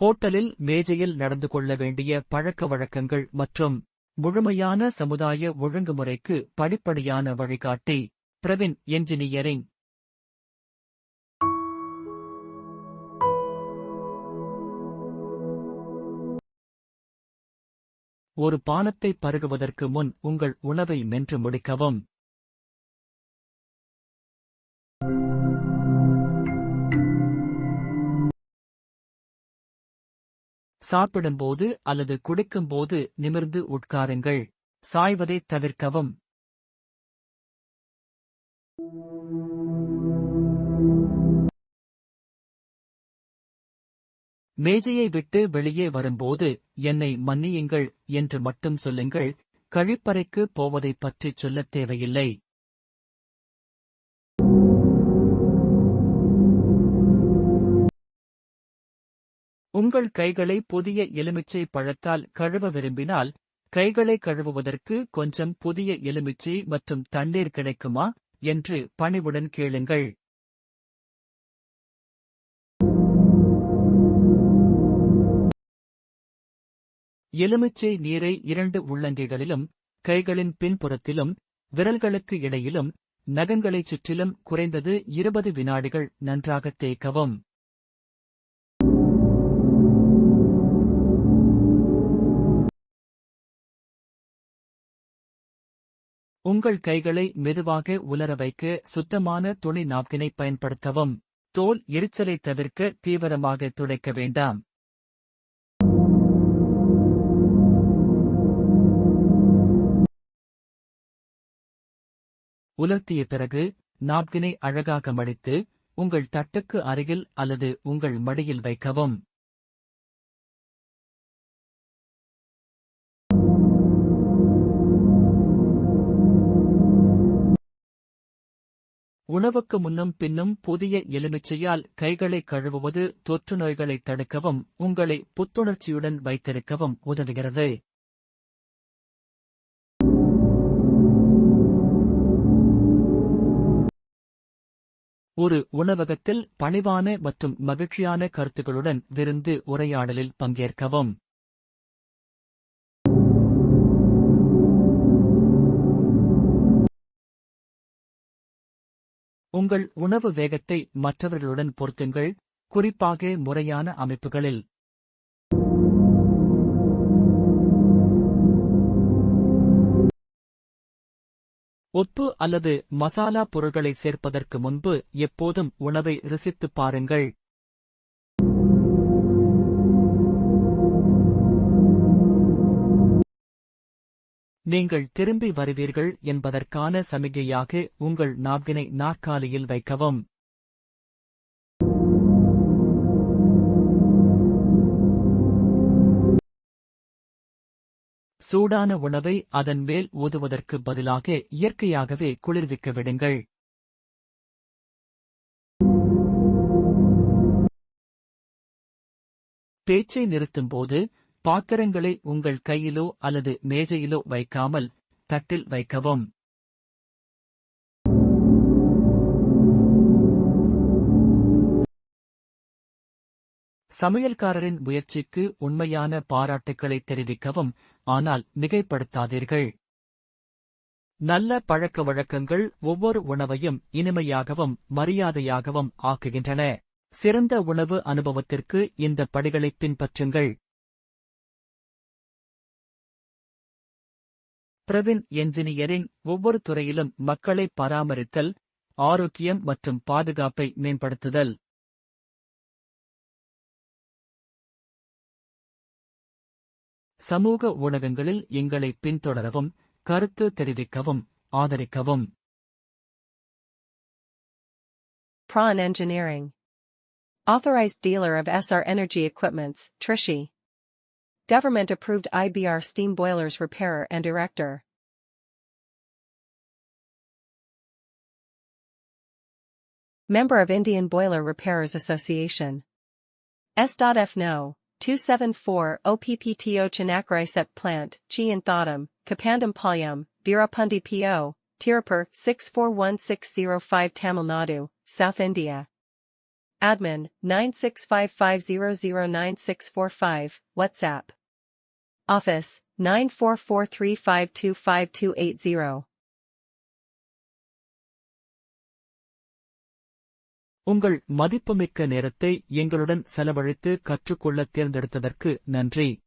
ஹோட்டலில் மேஜையில் நடந்து கொள்ள வேண்டிய பழக்க வழக்கங்கள் மற்றும் முழுமையான சமுதாய ஒழுங்குமுறைக்கு படிப்படியான வழிகாட்டி பிரவின் என்ஜினியரிங். ஒரு பானத்தை பருகுவதற்கு முன் உங்கள் உணவை மென்று முடிக்கவும். சாப்பிடும்போது அல்லது குடிக்கும்போது நிமிர்ந்து உட்காருங்கள். சாய்வதைத் தவிர்க்கவும். மேஜையை விட்டு வெளியே வரும்போது என்னை மன்னியுங்கள் என்று மட்டும் சொல்லுங்கள். கழிப்பறைக்கு போவதைப் பற்றிச் சொல்லத் தேவையில்லை. உங்கள் கைகளை புதிய எலுமிச்சை பழத்தால் கழுவ விரும்பினால் கைகளை கழுவுவதற்கு கொஞ்சம் புதிய எலுமிச்சை மற்றும் தண்ணீர் கிடைக்குமா? என்று பணிவுடன் கேளுங்கள். எலுமிச்சை நீரை இரண்டு உள்ளங்கைகளிலும் கைகளின் பின்புறத்திலும் விரல்களுக்கு இடையிலும் நகங்களைச் சுற்றிலும் குறைந்தது இருபது வினாடிகள் நன்றாகத் தேய்க்கவும். உங்கள் கைகளை மெதுவாக உலர வைக்க சுத்தமான துணி நாப்கினை பயன்படுத்தவும். தோல் எரிச்சலை தவிர்க்க தீவிரமாக துடைக்க வேண்டாம். உலர்த்திய பிறகு நாப்கினை அழகாக மடித்து உங்கள் தட்டுக்கு அருகில் அல்லது உங்கள் மடியில் வைக்கவும். உணவுக்கு முன்னும் பின்னும் புதிய எலுமிச்சையால் கைகளை கழுவுவது தொற்று நோய்களை தடுக்கவும் உங்களை புத்துணர்ச்சியுடன் வைத்திருக்கவும் உதவுகிறது. ஒரு உணவகத்தில் பணிவான மற்றும் மகிழ்ச்சியான கருத்துக்களுடன் விருந்து உரையாடலில் பங்கேற்கவும். உங்கள் உணவு வேகத்தை மற்றவர்களுடன் பொருத்துங்கள் குறிப்பாக முறையான அமைப்புகளில். உப்பு அல்லது மசாலா பொருட்களை சேர்ப்பதற்கு முன்பு எப்போதும் உணவை ருசித்துப் பாருங்கள். நீங்கள் திரும்பி வருவீர்கள் என்பதற்கான சமிகையாக உங்கள் நாப்கினை நாற்காலியில் வைக்கவும். சூடான உணவை அதன் மேல் ஊதுவதற்கு பதிலாக இயற்கையாகவே குளிர்விக்க விடுங்கள். பேச்சை நிறுத்தும்போது பாத்திரங்களை உங்கள் கையிலோ அல்லது மேஜையிலோ வைக்காமல் தட்டில் வைக்கவும். சமையல்காரரின் முயற்சிக்கு உண்மையான பாராட்டுக்களை தெரிவிக்கவும் ஆனால் மிகைப்படுத்தாதீர்கள். நல்ல பழக்க வழக்கங்கள் ஒவ்வொரு உணவையும் இனிமையாகவும் மரியாதையாகவும் ஆக்குகின்றன. சிறந்த உணவு அனுபவத்திற்கு இந்த படிகளை பின்பற்றுங்கள். பிரவின் என்ஜினியரிங் ஒவ்வொரு துறையிலும் மக்களை பராமரித்தல் ஆரோக்கியம் மற்றும் பாதுகாப்பை மேம்படுத்துதல் சமூக ஊடகங்களில் எங்களை பின்தொடரவும் கருத்து தெரிவிக்கவும் ஆதரிக்கவும் Prawn Engineering. Authorized dealer of SR Energy Equipments, Trishi. Government approved IBR steam boilers repairer and erector. Member of Indian Boiler Repairers Association. S.F. No. 274 OPPTO Chanakkar Set Plant, Chi and Thodam, Kapandam Palyam, Virapundi PO, Tirupur 641605 Tamil Nadu, South India. Admin 9655009645, WhatsApp. Office 94435252280. உங்கள் மதிப்புமிக்க நேரத்தை எங்களுடன் செலவழித்து கற்றுக்கொள்ள தேர்ந்தெடுத்ததற்கு நன்றி